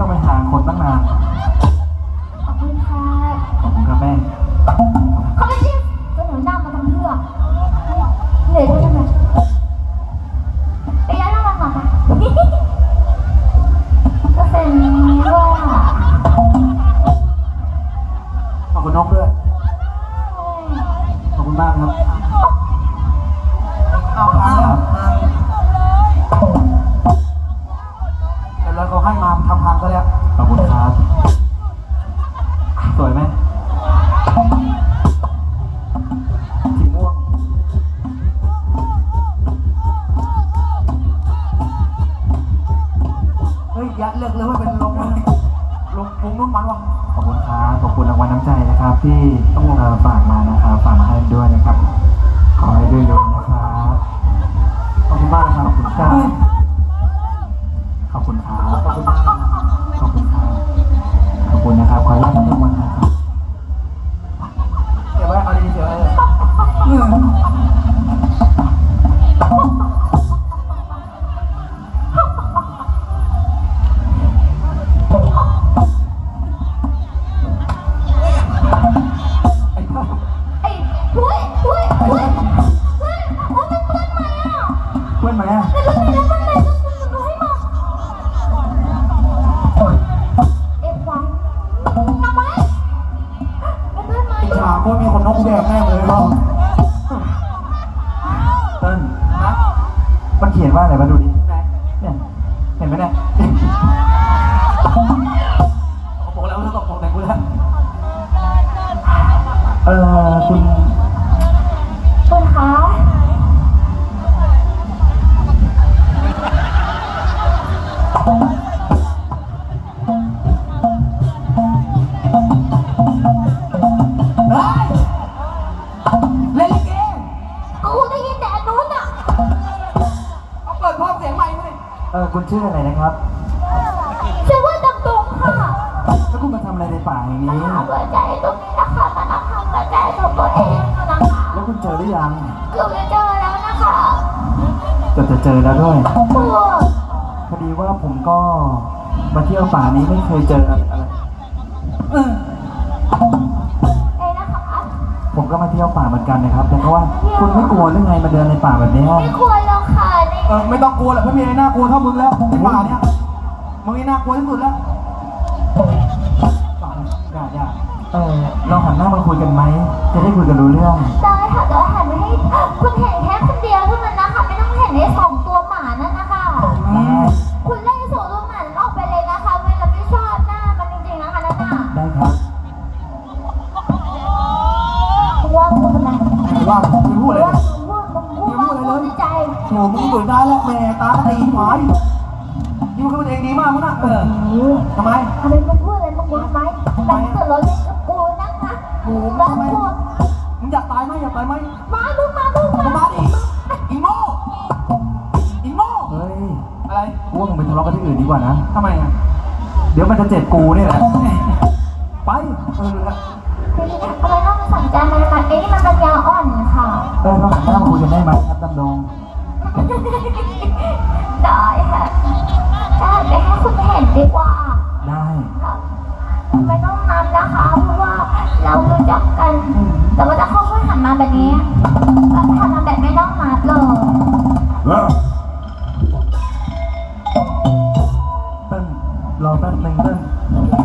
ไม่ต้องไปหาคนตั้งนาน ขอบคุณค่ะขอบคุณครับแม่ เขาไม่ใช่ก็หนูนั่งมาทำเพื่อเหนื่อยด้วยทำไมไปย้ายนั่งมาก่อนนะก็เป็นว่า ขอบคุณนกด้วย ขอบคุณครับ สวยไหมสีม่วงเฮ้ยยัดเลิกเลยว่าเป็นลงลงลงนุ่นมันวะขอบคุณครับ ขอบคุณรางวัลน้ำใจนะครับ ที่เอ่อฝากมานะครับ ฝากมาให้ด้วยนะครับ ขอให้ด้วยๆนะครับ ขอบคุณมากนะครับ ขอบคุณครับ ขอบคุณครับ ขอบคุณมากครับขอบคุณครับ ชื่ออะไรนะครับชื่อว่าดำดงค่ะแล้วคุณมาทำอะไรในป่าแห่งนี้หาหัวใจตรงนี้นะคะมานับทำหัวใจของตัวเองนะคะแล้วคุณเจอหรือยังเกือบจะเจอแล้วนะคะเกือบจะเจอแล้วด้วยตัวพอดีว่าผมก็มาเที่ยวป่านี้ไม่เคยเจออะไรอะไรเออเองนะคะผมก็มาเที่ยวป่าเหมือนกันนะครับ แต่เพราะว่าคุณไม่กลัวหรือไงมาเดินในป่าแบบนี้ไม่ควรแล้วค่ะในเออไม่ต้องกลัวแหละเพราะมีอะไรน่ากลัวเท่ามึงแล้วในป่าเนี้ยมึงนี่น่ากลัวที่สุดแล้วป่าอย่าอย่าเออเราหันหน้ามาคุยกันไหมจะได้คุยกันรู้เรื่อง ได้ค่ะแต่ว่าหันไปให้คุณเห็นแค่คนเดียวเท่านั้นนะคะไม่ต้องเห็นในสองตัวหมานั่นนะคะได้คุณไล่สองตัวหมานั้นออกไปเลยนะคะเวลาไม่ชอบหน้ามันจริงๆนะคะนั่นน่ะได้ครับ โหมึงตื่ได้แล้วแม่ตาตีหมาดิยิ้มเข้าไปเองดีมากมึงนะเออทำไมทำไมมึงพูดอะไรมึงรู้ไหมแต่ถ้าเกิดเราเล่นกับกูนะคะโอ้โหแล้วทำไมมึงอยากตายไหมอยากตายไหมมาลูกมาลูกมึงมามาดิอีโม่อีโม่เฮ้ยอะไรกูว่ามึงไปทะเลาะกันที่อื่นดีกว่านะทำไมอะเดี๋ยวมันจะเจ็บกูนี่แหละ ไม่ต้องนำนะคะ เพราะว่าเรารู้จักกัน แต่ว่าถ้าเขาค่อยหันมาแบบนี้ก็ทำมาแบบไม่ต้องมาเลยเติ้ลรอแป๊บหนึงเติ้ลเ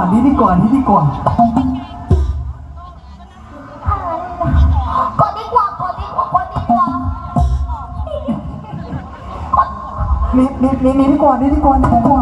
ว่าหนีดีกว่าหนีดีกว่าถ้างั้นกดดีกว่ากดดีกว่ากดดีกว่าหนีหนีหนีหนีดีกว่าหนีดีกว่าหนีดีกว่า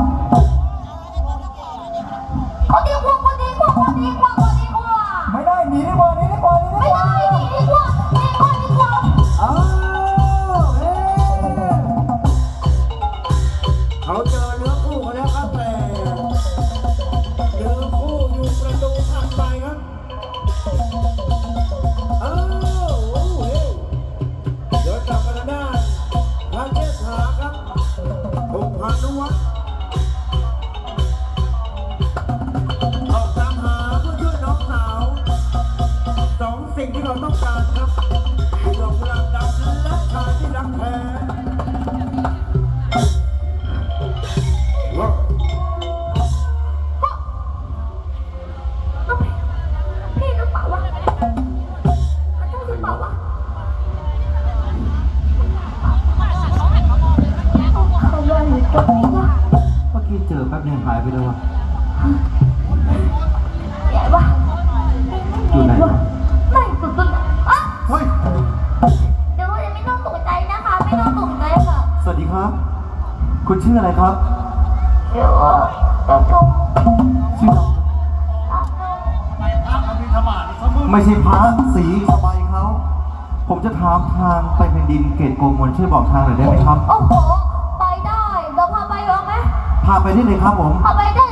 เราต้องการครับ อะไรครับ เดี๋ว่ะต่ก็ชื่อไปพระมันมีธรรมะไม่ใช่พระสีสบายเขาผมจะถามทางไปแผ่นดินเกตโกมลช่วยบอกทางหน่อยได้ไหมครับ โอ้โห ไปได้ เดี๋ยวพาไปเหรอไหมพาไปได้เลยครับผม พาไปได้